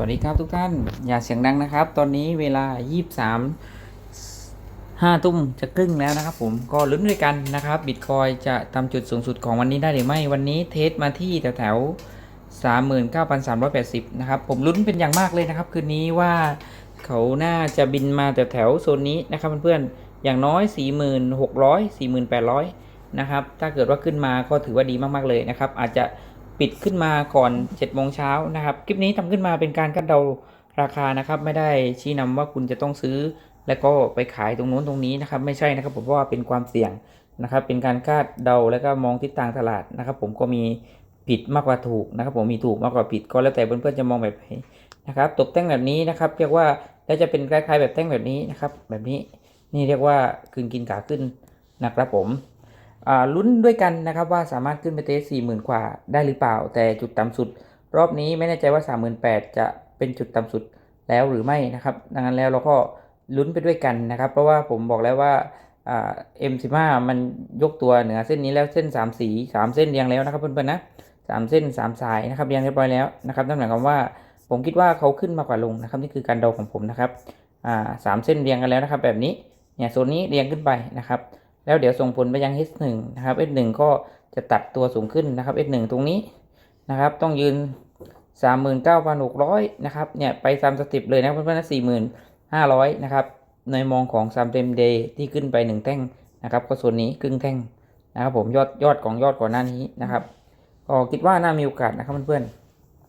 วัสดีครับทุกท่าน อย่าเสียงดังนะครับ ตอนนี้เวลา 23 5ทุ่มจะครึ่งแล้วนะครับผมก็ลุ้นด้วยกันนะครับบิตคอยจะทำจุดสูงสุดของวันนี้ได้หรือไม่วันนี้เทสมาที่แถวแถวๆ39,380 นะครับ ผมลุ้นเป็นอย่างมากเลยนะครับ คืนนี้ว่าเขาน่าจะบินมาแถวแถวๆโซนนี้นะครับเพื่อนๆอย่างน้อย 4600 4800 นะครับ ถ้าเกิดว่าขึ้นมาก็ถือว่าดีมากๆเลยนะครับ อาจจะ ปิดขึ้นมาก่อน7โมงเช้านะครับ คลิปนี้ทำขึ้นมาเป็นการคาดเดาราคานะครับ ไม่ได้ชี้นำว่าคุณจะต้องซื้อ แล้วก็ไปขายตรงนู้นตรงนี้นะครับ ไม่ใช่นะครับผมเพราะว่าเป็นความเสี่ยงนะครับ เป็นการคาดเดาแล้วก็มองทิศทางตลาดนะครับ ผมก็มีผิดมากกว่าถูกนะครับ ผมมีถูกมากกว่าผิดก็แล้วแต่เพื่อนๆจะมองแบบไหนนะครับตกแต่งแบบนี้นะครับ เรียกว่าแล้วจะเป็นคล้ายๆแบบแต่งแบบนี้นะครับ แบบนี้นี่เรียกว่าคืนกินขาขึ้นนะครับผม ลุ้นด้วยกันนะครับว่าสามารถขึ้นไปเทสสี่หมื่นกว่าได้หรือเปล่า แต่จุดต่ำสุด รอบนี้ไม่แน่ใจว่าสามหมื่นแปดจะเป็นจุดต่ำสุดแล้วหรือไม่นะครับ ดังนั้นแล้วเราก็ลุ้นไปด้วยกันนะครับ เพราะว่าผมบอกแล้วว่าเอ่า M15 มันยกตัวเหนือเส้นนี้แล้วเส้น 3 สี 3 เส้นเรียงแล้วนะครับเพื่อนๆนะสามเส้น 3 สายนะครับเรียงเรียบร้อยแล้วนะครับนั่นหมายความว่าผมคิดว่าเขาขึ้นมากกว่าลงนะครับนี่คือการเดาของผมนะครับสามเส้นเรียงกันแล้วนะครับ แบบนี้เนี่ยโซนนี้เรียงขึ้นไปนะครับ แล้วเดี๋ยวส่งผลไปยัง H1 นะครับ H1 ก็จะตัดตัวสูงขึ้นนะครับ H1 ตรงนี้นะครับ ต้องยืน 39,600 นะครับ เนี่ย ไปตามสติปเลยนะเพื่อนๆ45,000 นะครับ ในมองของซามเต็มเดย์ที่ขึ้นไป 1 แท่งนะครับ ก็ส่วนนี้ครึ่งแท่งนะครับ ผมยอดยอดของยอดก่อนหน้านี้นะครับ ก็คิดว่าน่ามีโอกาสนะครับเพื่อน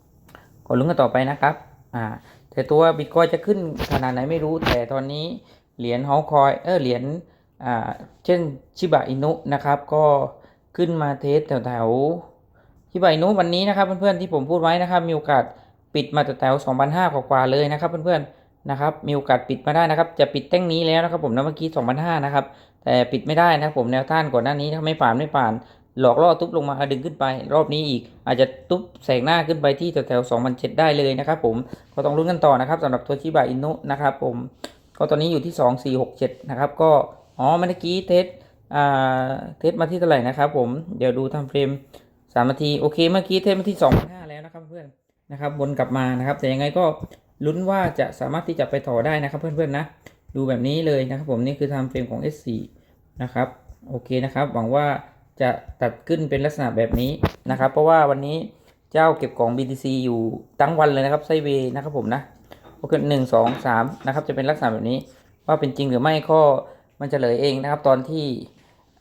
ๆก็ลุ้นกันต่อไปนะครับ อ่า แต่ตัวบิตคอยจะขึ้นขนาดไหนไม่รู้ แต่ตอนนี้เหรียญฮอลคอย เออ เหรียญ เช่นชิบะอินุนะครับก็ขึ้นมาเทสแถวแถวๆชิบะอินุวันนี้นะครับเพื่อนๆที่ผมพูดไว้นะครับ มีโอกาสปิดมาแถวแถว2,500กว่าๆเลยนะครับเพื่อนๆนะครับมีโอกาสปิดมาได้นะครับ จะปิดแท่งนี้แล้วนะครับผมนะเมื่อกี้2,500นะครับแต่ปิดไม่ได้นะครับผมแนวต้านก่อนหน้านี้ถ้าไม่ผ่านไม่ผ่านหลอกล่อทุบลงมาดึงขึ้นไป รอบนี้อีก อาจจะทุบแสงหน้าขึ้นไปที่แถวแถวๆ2,007ได้เลยนะครับผมก็ต้องลุ้นกันต่อนะครับสำหรับตัวชิบะอินุนะครับผมก็ตอนนี้อยู่ที่ 2467 นะครับ ก็ อ๋อเมื่อกี้เทสอ่าเทสมาที่เท่าไหร่นะครับผมเดี๋ยวดูทำเฟรมสามนาทีโอเคเมื่อกี้เทสมาที่สองห้าแล้วนะครับเพื่อนนะครับวนกลับมานะครับ แต่ยังไงก็ลุ้นว่าจะสามารถที่จะไปต่อได้นะครับเพื่อนๆนะ ดูแบบนี้เลยนะครับผมนี่คือทำเฟรมของ S4 นะครับโอเคนะครับหวังว่าจะตัดขึ้นเป็นลักษณะแบบนี้นะครับ เพราะว่าวันนี้เจ้าเก็บของ BTC อยู่ทั้งวันเลยนะครับไซเวย์นะครับผมนะโอเคหนึ่งสองสามนะครับจะเป็นลักษณะแบบนี้ ว่าเป็นจริงหรือไม่ก็ มันจะเลยเองนะครับ ตอนที่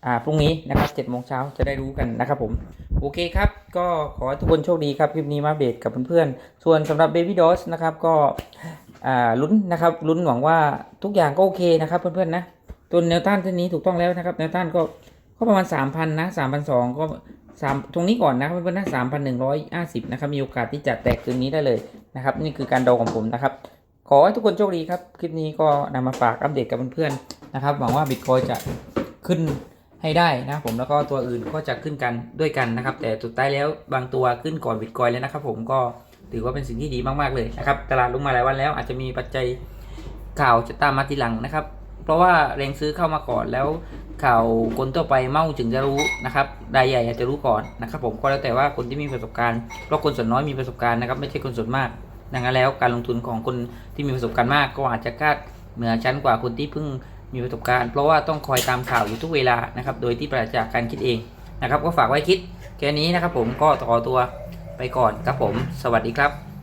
อาพรุ่งนี้นะครับเจ็ดโมงเช้าจะได้รู้กันนะครับผมโอเคครับ ก็ขอให้ทุกคนโชคดีครับคลิปนี้มาเดตกับเพื่อนๆ ส่วนสำหรับ Baby d o s นะครับก็อาลุ้นนะครับลุ้นหวังว่าทุกอย่างก็โอเคนะครับเพื่อนๆนะตัวแนวต้านเส้นนี้ถูกต้องแล้วนะครับแนวต้านก็ก็ประมาณ 3,000นะ3,200ก็สามตรงนี้ก่อนนะครับเพื่อนๆนะ3,150นหนึ่งร้อยห้าสิบนะครับมีโอกาสที่จะแตกคืนนี้ได้เลยนะครับ นี่คือการเดาของผมนะครับ ขอให้ทุกคนโชคดีครับ คลิปนี้ก็นำมาฝากอัปเดตกับเพื่อนๆ นะครับ หวังว่าบิตคอยจะขึ้นให้ได้นะผมแล้วก็ตัวอื่นก็จะขึ้นกันด้วยกันนะครับ แต่สุดท้ายแล้วบางตัวขึ้นก่อนบิตคอยแล้วนะครับ ผมก็ถือว่าเป็นสิ่งที่ดีมากๆเลยนะครับ ตลาดลงมาหลายวันแล้วอาจจะมีปัจจัยข่าวจะตามมาทีหลังนะครับ เพราะว่าแรงซื้อเข้ามาก่อนแล้วข่าวคนทั่วไปเมาจึงจะรู้นะครับรายใหญ่อาจจะรู้ก่อนนะครับ ผมก็แล้วแต่ว่าคนที่มีประสบการณ์เพราะคนส่วนน้อยมีประสบการณ์นะครับไม่ใช่คนส่วนมากดังนั้นแล้วการลงทุนของคนที่มีประสบการณ์มากก็อาจจะคาดเหนือชั้นกว่าคนที่เพิ่ง มีประสบการณ์เพราะว่าต้องคอยตามข่าวอยู่ทุกเวลานะครับ โดยที่ปราศจากการคิดเองนะครับ ก็ฝากไว้คิดแค่นี้นะครับผมก็ต่อตัวไปก่อนครับผม สวัสดีครับ